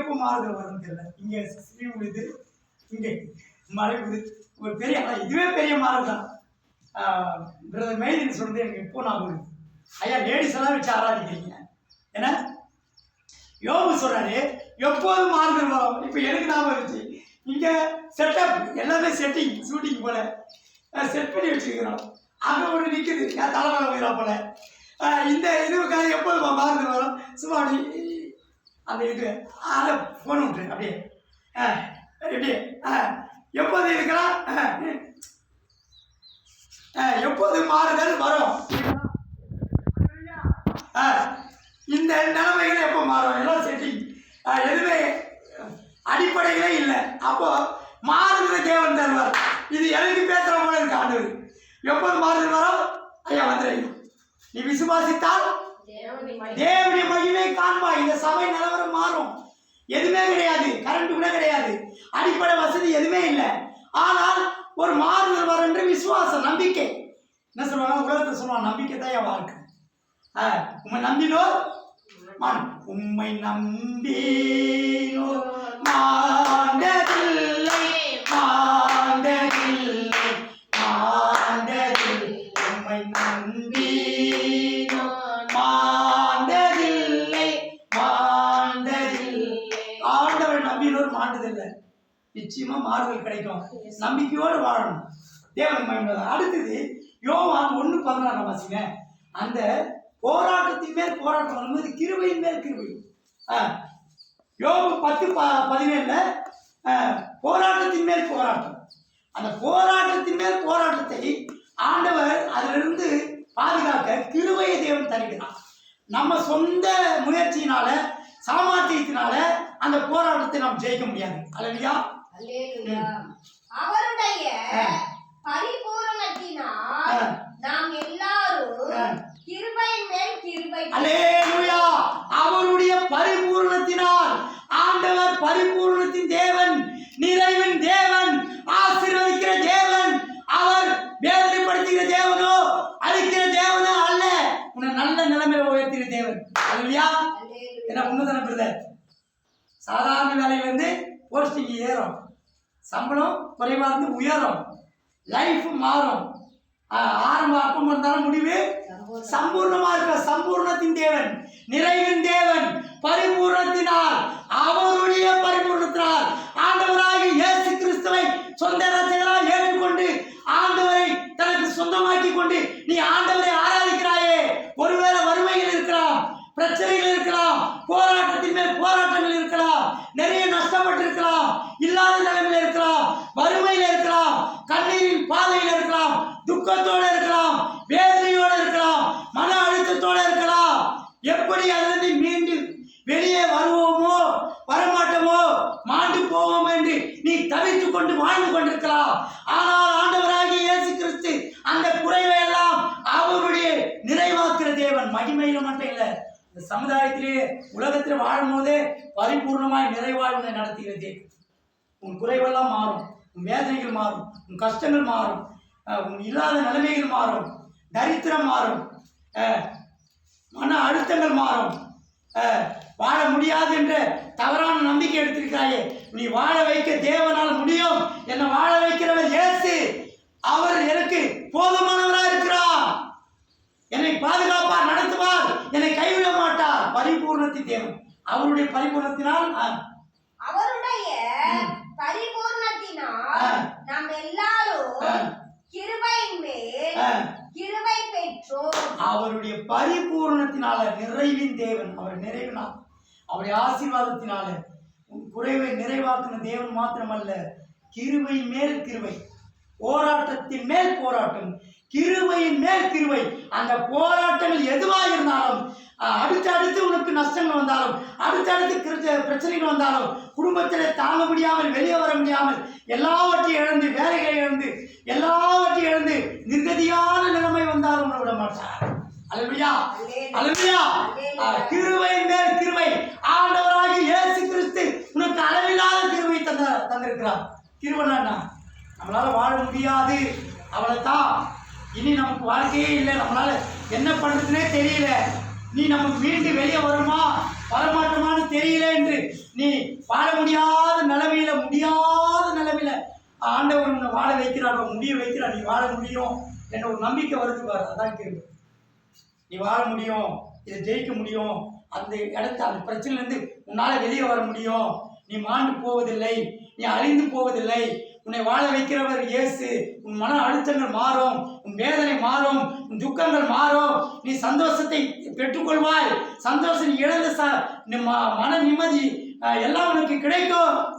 எப்போ மாறுதல் வரும் தெரியல. இங்கே ஸ்ரீ விழுது இங்கே மழை விழுது ஒரு பெரிய இதுவே பெரிய மாறுதல் தான் பிரதர் மெய்தின் சொல்றது எனக்கு எப்போ நான் வருது ஐயா லேடிஸ் எல்லாம் வச்சு ஆராதிக்கிறீங்க. ஏன்னா யோபு சொல்றாரு எப்போது மாறுதல் வரும். இப்போ எனக்கு ஞாபகம் இருந்துச்சு இங்கே செட்டப் எல்லாமே செட்டிங் ஷூட்டிங் போல. செட் பண்ணி வச்சிருக்கிறோம். அங்கே ஒன்று நிற்குது என் தலைமையில போயிடா போல. இந்த இதுக்காக எப்போது மாறுதல் வரும். சும்மா அப்படி அந்த இது அதை ஃபோன் அப்படியே. எப்படியே எப்போது இருக்கலாம்? எப்போது மாறுதல் வரும்? ஆ, இந்த நிலைமைகள் எப்போ மாறும்? எல்லாம் செட்டிங் எதுவுமே அடிப்படைகளே இல்லை. அப்போ மாறுகிற தேவன் தருவார். இது எனக்கு பேசுகிற போல இருக்கு ஆண்டு எப்போது மாறுதல் வரும்? ஐயா வந்துடுறீங்க நீ விசுவாசித்தால் தேவனுடைய மகிமை காண்பாய் இந்த சபை நிலவரம் மாறும். எதுவுமே கிடையாது. கரண்ட் கூட கிடையாது. அடிப்படை வசதி எதுவுமே இல்லை. ஆனால் ஒரு மாறுதல் வரும் என்று விசுவாசம் நம்பிக்கை. என்ன சொல்லுவாங்க? உலகத்தை சொல்லுவாங்க நம்பிக்கை தான் என் வாழ்க்கை. ஆ, உம்மை நம்பினோ உம்மை நம்பினோ மாண்டதில்லை. மாண்டதில்லை மாண்டதில்லை உம்மை நம்பினோ மாண்டதில்லை மாண்டதில்லை ஆண்டவர் நம்பினோர் மாண்டதில்லை நிச்சயமா மாறுதல் கிடைக்கும். நம்பிக்கையோடு வாழணும். தேவன் மகிமை அடுத்தது யோவான் ஒன்று பதினாறாம் வாசிங்க. அந்த போராட்டத்தின் மேல் போராட்டம் வரும்போது கிருபையின் மேல் கிருபை. யோபு பத்து ப பதினேழுல போராட்டத்தின் மேல் போராட்டம். அந்த போராட்டத்தின் மேல் போராட்டத்தை ஆண்டவர் அதிலிருந்து பாதுகாக்க கிருபையை தேவன் தருகிறார். நம்ம சொந்த முயற்சியினால சாமர்த்தியத்தினால அந்த போராட்டத்தை நாம் ஜெயிக்க முடியாது. அல்லையா. அவருடைய. பரிபூரணத்தினால். நாம் எல்லாரும். கிருபையின் மேல் கிருபை அல்லேலூயா அவருடைய பரிபூர்ணத்தினால் ஆண்டவர் பரிபூர்ணத்தின் தேவன் நிறைவின் தேவன் ஆசீர்வதிக்கிற தேவன் அவர் வேதனைப்படுத்துகிற தேவனோ அழிக்கிற தேவனோ அல்ல உன்னை நல்ல நிலைமையில உயர்த்துகிற தேவன் அல்லையா. என்ன உண்மைதானே பிரதர் சாதாரண வேலையிலேருந்து போஸ்டிங் ஏறும். சம்பளம் குறைவாக இருந்து உயரும். லைஃப் மாறும். ஆரம்ப அப்பம் இருந்தாலும் முடிவு? சம்பூர்ணமா இருக்க சம்பூர்ணத்தின் தேவன் நிறைவின் தேவன் பரிபூர்ணத்தினால் அவருடைய பரிபூர்ணத்தினால் ஆண்டவராகி இயேசு கிறிஸ்துவை சொந்த ரட்சகராக ஏற்றுக்கொண்டு ஆண்டவரை தனக்கு சொந்தமாக்கி கொண்டு நீ ஆண்டவரை ஆராதிக்கிறாயே ஒருவேளை வறுமையில் இருக்கலாம் பிரச்சனைகள் இருக்கலாம் போராட்டத்தின் மேல் போராட்டங்கள் இருக்கலாம் நிறைய நஷ்டப்பட்டு இருக்கலாம் இல்லாத நிலைமையில இருக்கலாம் வறுமையில இருக்கலாம் கண்ணீரின் பாதையில் இருக்கலாம் துக்கத்தோட இருக்கலாம் வேதனையோட இருக்கலாம் மன அழுத்தத்தோட இருக்கலாம் எப்படி அதிலிருந்து மீண்டு வெளியே வருவோமோ வரமாட்டோமோ மாண்டு போவோம் என்று நீ தவித்துக் கொண்டு வாழ்ந்து கொண்டிருக்கலாம் ஆனால் ஆண்டவராகிய இயேசு கிறிஸ்து அந்த குறைவை எல்லாம் அவருடைய நிறைவாக்குற தேவன் மகிமையில மட்டும் இல்லை இந்த சமுதாயத்திலே உலகத்தில் வாழும்போதே பரிபூர்ணமாய் நிறைவாழ்வை நடத்துகிற தேவன் உன் குறைவெல்லாம் மாறும் உன் வேதனைகள் மாறும் உன் கஷ்டங்கள் மாறும் உன் இல்லாத நிலைமைகள் மாறும் தரித்திரம் மாறும் மன அழுத்தங்கள் மாறும் வாழ முடியாது என்ற தவறான நம்பிக்கை எடுத்திருக்கிறாயே. நீ வாழ வைக்க தேவனால் முடியும் என்னை வாழ வைக்கிறவர் இயேசு. அவர் எனக்கு போதுமானவராக இருக்கிறார். என்னை பாதுகாப்பார் நடத்துவார் என்னை கைவிட மாட்டார். பரிபூர்ணத்தை தேவன். அவருடைய பரிபூர்ணத்தினால் அஹ், அவருடைய ம். பரிபூர்ணத்தினால் ஆ. நாம் எல்லாரும் ஆ. கிருபையின் மேல் அஹ், கிருபை பெற்றோம் அவருடைய பரிபூர்ணத்தினால நிறைவின் தேவன் அவர் நிறைவினால் அவருடைய ஆசீர்வாதத்தினால உன் குறைவை நிறைவாக்குன தேவன் மாத்திரமல்ல கிருவை மேல் கிருவை போராட்டத்தின் மேல் போராட்டம் கிருவையின் மேல் கிருவை அந்த போராட்டங்கள் எதுவாக இருந்தாலும் அடுத்தடுத்து அடுத்து அடுத்து உனக்கு நஷ்டங்கள் வந்தாலும் அடுத்தடுத்து கிருச்ச- பிரச்சனைகள் வந்தாலும் குடும்பத்தில் தாங்க முடியாமல் வெளியே வர முடியாமல் எல்லாவற்றையும் இழந்து வேலைகளை இழந்து எல்லாவற்றையும் இழந்து நிர்கதியான நிலைமை வந்தாலும் உன்னை விட மாட்டார். அல்லையா. அல்லையா. கிருபை மேல் கிருபை. ஆண்டவராகி இயேசு கிறிஸ்து உனக்கு அளவில்லாத கிருபை தந்த தந்திருக்கிறார். கிருபனா நம்மளால வாழ முடியாது. அவ்வளவுதான். இனி நமக்கு வாழ்க்கையே இல்லை. நம்மளால என்ன பண்றதுனே தெரியல. நீ நமக்கு மீண்டு வெளியே வருமா? வரமாட்டோமான்னு தெரியல என்று நீ வாழ முடியாத நிலைமையில முடியாத நிலைமையில ஆண்டவர் உன்னை வாழ வைக்கிறார். முடிய வைக்கிறார். நீ வாழ முடியும். என்ற ஒரு நம்பிக்கை வருது பாரு. அதான் கேள்வி நீ வாழ முடியும் இதை ஜெயிக்க முடியும். அந்த இடத்த அந்த பிரச்சனையிலேருந்து உன்னால் வெளியே வர முடியும். நீ மாண்டு போவதில்லை நீ அழிந்து போவதில்லை. உன்னை வாழ வைக்கிறவர் இயேசு. உன் மன அழுத்தங்கள் மாறும் உன் வேதனை மாறும் உன் துக்கங்கள் மாறும். நீ சந்தோஷத்தை பெற்றுக்கொள்வாய். சந்தோஷம் நீ இழந்த ச நீ ம- மன நிம்மதி எல்லாம் உனக்கு கிடைக்கும்.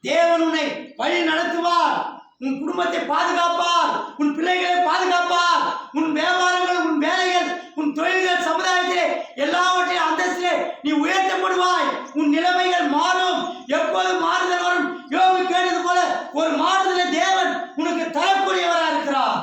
தேவன் உன்னை வழி நடத்துவார். உன் குடும்பத்தை பாதுகாப்பார். உன் பிள்ளைகளை பாதுகாப்பார். உன் வியாபாரங்கள் உன் வேலைகள் உன் தொழில்கள் சமுதாயத்திலே எல்லாவற்றையும் அந்தஸ்திலே நீ உயர்த்தப்படுவாய். உன் நிலைமைகள் மாறும். எப்போது மாறுதல் வரும். யோகி கேட்டது போல ஒரு மாறுதலை தேவன் உனக்கு தரக்கூடியவராக இருக்கிறார்.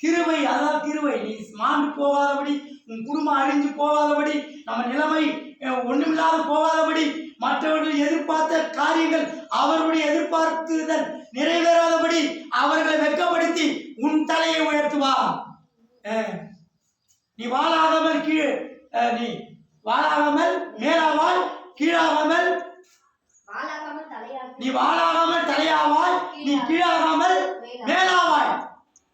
கிருவை அதான் கிருவை நீ மாண்டு போகாதபடி உன் குடும்பம் அழிஞ்சு போகாதபடி நம்ம நிலைமை ஒன்றுமில்லாத ஒண்ணுமில்லாத போகாதபடி மற்றவர்கள் எதிர்பார்த்த காரியங்கள் அவருடைய எதிர்பார்த்துதல் நிறைவேறாதபடி அவர்களை வெட்கப்படுத்தி உன் தலையை உயர்த்துவார் அஹ், நீ வாழாகாமல் கீழே நீ வாழாகாமல் மேலாவாய் கீழாகாமல் நீ வாழாகாமல் தலையாவாய் நீ கீழாகாமல் மேலாவாய்.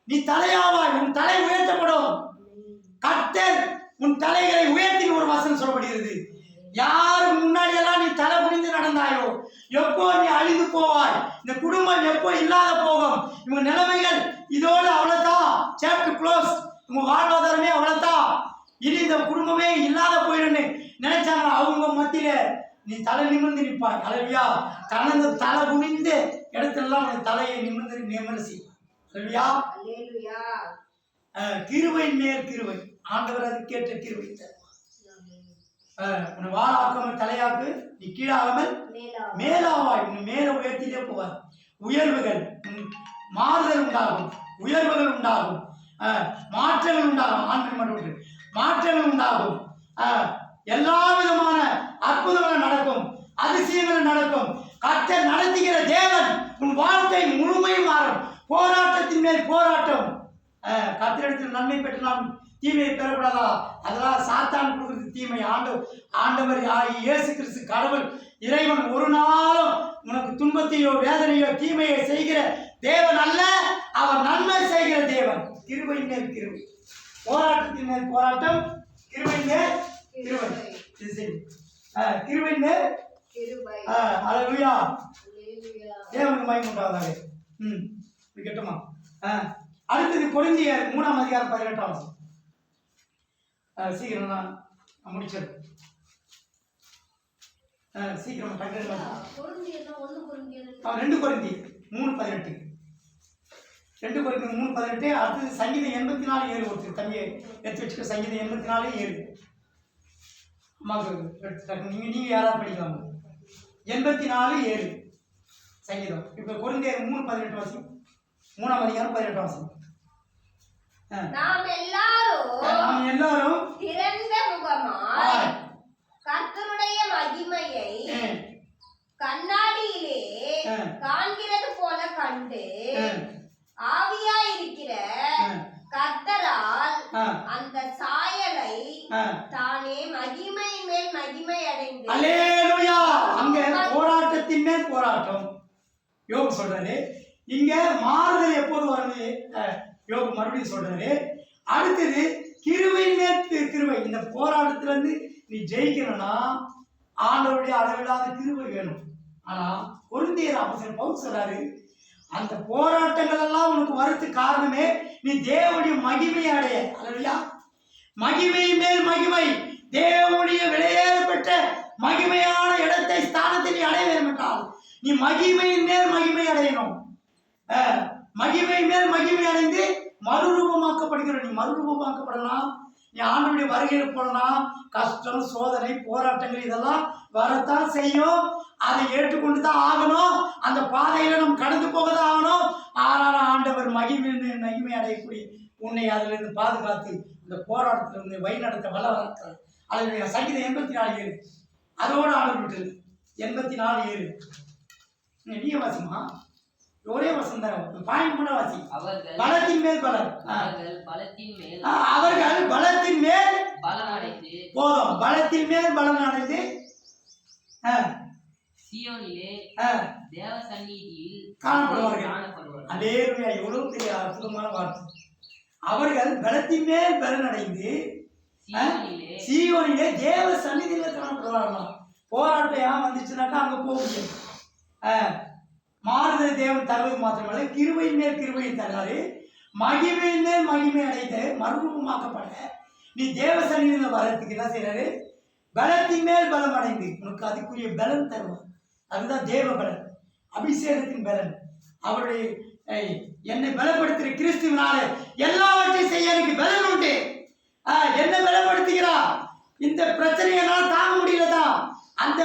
நீ தலையாவாய் உன் தலை உயர்த்தப்படும் கர்த்தர் உன் தலைகளை உயர்த்தி ஒரு வசனம் சொல்லப்படுகிறது யாரு முன்னாடி எல்லாம் நீ தலை குனிந்து நடந்தாயோ எப்போ நீ அழிந்து போவாய் இந்த குடும்பம் எப்போ இல்லாத போகும்? இவங்க நிலைமைகள் இதோடு அவ்வளவுதான் சாப்டர் க்ளோஸ் உங்க வாழ்வாதாரமே அவ்வளவுதான் இனி இந்த குடும்பமே இல்லாத போயிடுன்னு நினைச்சாங்க அவங்க மத்தியில நீ தலை நிமிர்ந்து நிற்பாய் அழவியா? தனது தலை குனிந்து இடத்துலலாம் உன் தலையை நிமிர்ந்து அழவியா? அல்லேலூயா அஹ், கிருபையின் மேல் கிருபை. ஆண்டவர் அது கேட்ட. அஹ், உன்னை வாழாக்காமல் தலையாக்கு நீ கீழாகாமல் மேலா மேலாவாய். உன்னை மேல உயர்த்திலே போவார் உயர்வுகள் உன் மாறுதல் உண்டாகும். உயர்வுகள் உண்டாகும். மாற்றங்கள் உண்டாகும். ஆண்கள் மட்டும் மாற்றங்கள் உண்டாகும். எல்லா விதமான அற்புதங்களும் நடக்கும். அதிசயங்களும் நடக்கும். கர்த்தர் நடத்துகிற தேவன் உன் வாழ்க்கை முழுமையும் மாறும். போராட்டத்தின் மேல் போராட்டம். அஹ், கர்த்தரிடத்தில் நன்மை பெற்று நாம் தீமையை பெறக்கூடாதா? அதெல்லாம் சாத்தான் கொடுக்குறது தீமை. ஆண்டு ஆண்டவர் இயேசு கிறிஸ்து கடவுள் இறைவன் ஒரு நாளும் உனக்கு துன்பத்தையோ வேதனையோ தீமையோ செய்கிற தேவன் அல்ல. அவர் நன்மை செய்கிற தேவன். கிருபை மேல் கிருபை. போராட்டத்தின் மேல் போராட்டம் கிருபை மேல் கிருபை. இது சரி. அஹ், கிருபை மேல் அழகுயா தேவனுக்கு மயம் உண்டாவதாக. ம் இது கெட்டுமா? ஆ அடுத்தது கொரிந்தியர் மூணாம் அதிகாரம் பதினெட்டாம் சீக்கிரம் முடிச்சிடுறேன். ஆ, சீக்கிரம் ரெண்டு கொரிந்தி. மூணு பதினெட்டு. ரெண்டு கொரிந்தி மூணு பதினெட்டு. அடுத்தது சங்கீதம் எண்பத்தி நாலு ஏழு ஒருத்தர். தம்பியை எடுத்து வச்சுக்க சங்கீதம் எண்பத்தி நாலு ஏழு. அம்மாவுக்கு நீங்கள் நீங்கள் யாராவது படிக்கலாம். எண்பத்தி நாலு ஏழு. சங்கீதம். இப்போ கொரிந்தியர் மூணு பதினெட்டு வாசி. மூணாம் அதிகாரம் பதினெட்டு வாசி. நாம் எல்லாரும் நாம் எல்லாரும் திறந்த முகமாய். கர்த்தருடைய மகிமையை கண்ணாடியிலே. காண்கிறது போல கண்டு ஆ, ஆவியாயிருக்கிற ஆ. கர்த்தரால் அந்த சாயலை. தானே மகிமை மேல் மகிமை அடைந்து அங்க போராட்டத்தின் மேல் போராட்டம். யோகு சொல்றாரு இங்க மாறுதல் எப்போது வருது? யோபு மறுபடியும் சொல்றாரு அடுத்தது கிருவை மேல் கிருவை இந்த போராட்டத்துல இருந்து நீ ஜெயிக்கணும்னா ஆண்டவருடைய அளவில்லாத கிருவை வேணும். ஆனா பொருந்திய அப்போஸ்தலன் பவுல் சொல்றாரு அந்த போராட்டங்கள் எல்லாம் உனக்கு வரத்து காரணமே நீ தேவனுடைய மகிமை அடைய. அல்லையா. மகிமை மேல் மகிமை தேவனுடைய விலையேறப்பட்ட மகிமையான இடத்தை ஸ்தானத்தை நீ அடைய வேண்டும் என்றால் நீ மகிமையின் மேல் மகிமை அடையணும். மகிமை மேல் மகிமை அடைந்து மறுரூபமாக்கப்படுகிற நீ மறுரூபமாக்கப்படலாம். நீ ஆண்டுடைய வருகையில் போடலாம். கஷ்டம் சோதனை போராட்டங்கள் இதெல்லாம் வரத்தான் செய்யும். அதை ஏற்றுக்கொண்டு தான் ஆகணும். அந்த பாதையில நம்ம கடந்து போக தான் ஆகணும். ஆனால் ஆண்டவர் மகிமை மகிமை அடையக்கூடிய உன்னை அதிலிருந்து பாதுகாத்து இந்த போராட்டத்திலிருந்து வழி நடத்த வல்ல வளர்க்கிறார் அதனுடைய சங்கீதம் எண்பத்தி நாலு ஏழு. அதோட ஆண்டு விட்டது. எண்பத்தி நாலு ஏழு. நீ வாசிமா ஒரே தான்? பாயிண்ட் கூட வாசி. பலத்தின் மேல் பலர் பலத்தின் மேல் அவர்கள் பலத்தின் மேல் பலனடைந்து போதும். பலத்தின் மேல் பலன் அடைந்து ஆ, சியோனிலே தேவ சந்நிதியில் காணப்படுவார்கள். அல்லேலூயா எவ்வளவு பெரிய அற்புதமான வார்த்தை அவர்கள் பலத்தின் மேல் பலன் அடைந்து சியோனிலே தேவ சந்நிதியில காணப்படுவார்களாம். போராட்டம் ஏன் வந்துச்சுனாக்கா அங்க போக முடியும் ஆ, மாறுதல் தேவன் தருவது மாத்திரமல்ல கிருபை மேல் கிருபையை தராரு மகிமையின் மேல் மகிமை அடைத்து மறுரூபமாக்கப்பட நீ தேவ சந்நிதியில வர்றதுக்கு என்ன செய்யறாரு பலத்தின் மேல் பலம் அடைந்து உனக்கு அதுக்குரிய பலன் தருவார். அதுதான் தேவ பலன். அபிஷேகத்தின் பலன். அவருடைய என்னை பலப்படுத்துகிற கிறிஸ்துவனால எல்லாவற்றையும் செய்ய எனக்கு பலன் உண்டு ஆ, என்ன பலப்படுத்துகிறா இந்த பிரச்சனையை என்னால் தாங்க முடியலதான் அந்த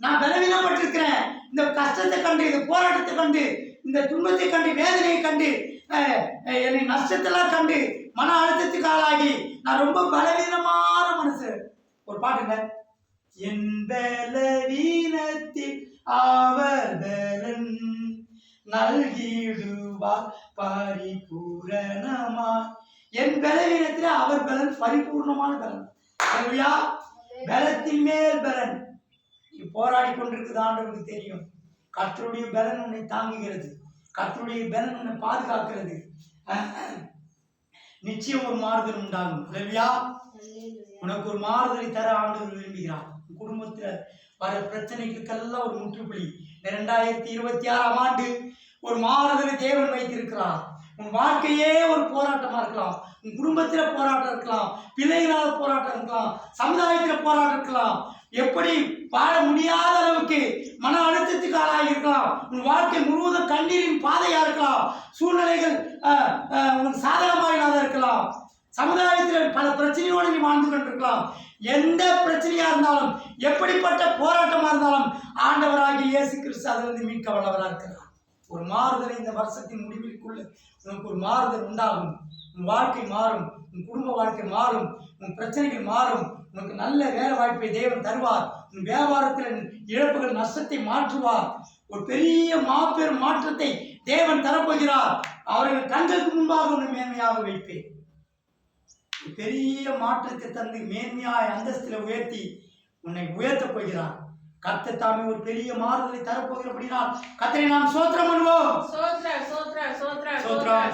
நான் பலவீனப்பட்டிருக்கிறேன் இந்த கஷ்டத்தை கண்டு இந்த போராட்டத்தை கண்டு இந்த துன்பத்தை கண்டு வேதனையை கண்டு அஹ், என்னை நஷ்டத்தெல்லாம் கண்டு மன அழுத்தத்துக்கு ஆளாகி நான் ரொம்ப பலவீனமான மனசு ஒரு பாட்டுங்க என் பலவீனத்தில் அவர் பலன் நல்கிடுவார் பரிபூரணமா. என் பலவீனத்தில் அவர் பலன் பரிபூர்ணமான பலன். பலத்தின் மேல் பலன். போராடி கொண்டிருக்குது ஆண்டவருக்கு தெரியும். கர்த்தருடைய பலன் உன்னை தாங்குகிறது. கர்த்தருடைய பலன் உன்னை பாதுகாக்கிறது. நிச்சயம் ஒரு மாறுதல் உண்டாகும். அல்லேலூயா. உனக்கு ஒரு மாறுதலை தர ஆண்டவர் விரும்புகிறார். குடும்பத்துல வர பிரச்சனைகளுக்கெல்லாம் ஒரு முற்றுப்புள்ளி. ரெண்டாயிரத்தி இருபத்தி ஆறாம் ஆண்டு ஒரு மாறுதலை தேவன் வைத்திருக்கிறார். உன் வாழ்க்கையே ஒரு போராட்டமா இருக்கலாம். உன் குடும்பத்துல போராட்டம் இருக்கலாம். பிள்ளைகளால் போராட்டம் இருக்கலாம். சமுதாயத்துல போராட்டம் இருக்கலாம். எப்படி வாழ முடியாத அளவுக்கு மன அழுத்தத்துக்கு ஆளாக இருக்கலாம். உன் வாழ்க்கை முழுவதும் கண்ணீரின் பாதையா இருக்கலாம். சூழ்நிலைகள் உனக்கு சாதகமாக இல்லாத இருக்கலாம். சமுதாயத்தில் பல பிரச்சனையோடு நீ வாழ்ந்து கொண்டிருக்கலாம். எந்த பிரச்சனையா இருந்தாலும் எப்படிப்பட்ட போராட்டமா இருந்தாலும் ஆண்டவராகிய இயேசு கிறிஸ்து அதிலிருந்து மீட்க வல்லவராக இருக்கிறார். ஒரு மாறுதல் இந்த வருஷத்தின் முடிவிற்குள்ள உனக்கு ஒரு மாறுதல் உண்டாகும். உன் வாழ்க்கை மாறும் உன் குடும்ப வாழ்க்கை மாறும் உன் பிரச்சனைகள் மாறும். உனக்கு நல்ல வேலை வாய்ப்பை தேவன் தருவார். உன் வியாபாரத்தில் இழப்புகள் நஷ்டத்தை மாற்றுவார். ஒரு பெரிய மாபெரும் மாற்றத்தை தேவன் தரப்போகிறார். அவர்கள் கண்களுக்கு முன்பாக உன்னை மேன்மையாக வைப்பேன். பெரிய மாற்றத்தை தந்து மேன்மையாய் அந்தஸ்தில உயர்த்தி உன்னை உயர்த்தப் போகிறார். கர்த்தர் தாமே ஒரு பெரிய மாறுதலை தரப்போகிறபடினால் கத்தரை நாம் சோத்திரம் பண்ணுவோம். சோத்ரா சோத்ரா சோத்ரா சோத்ரம்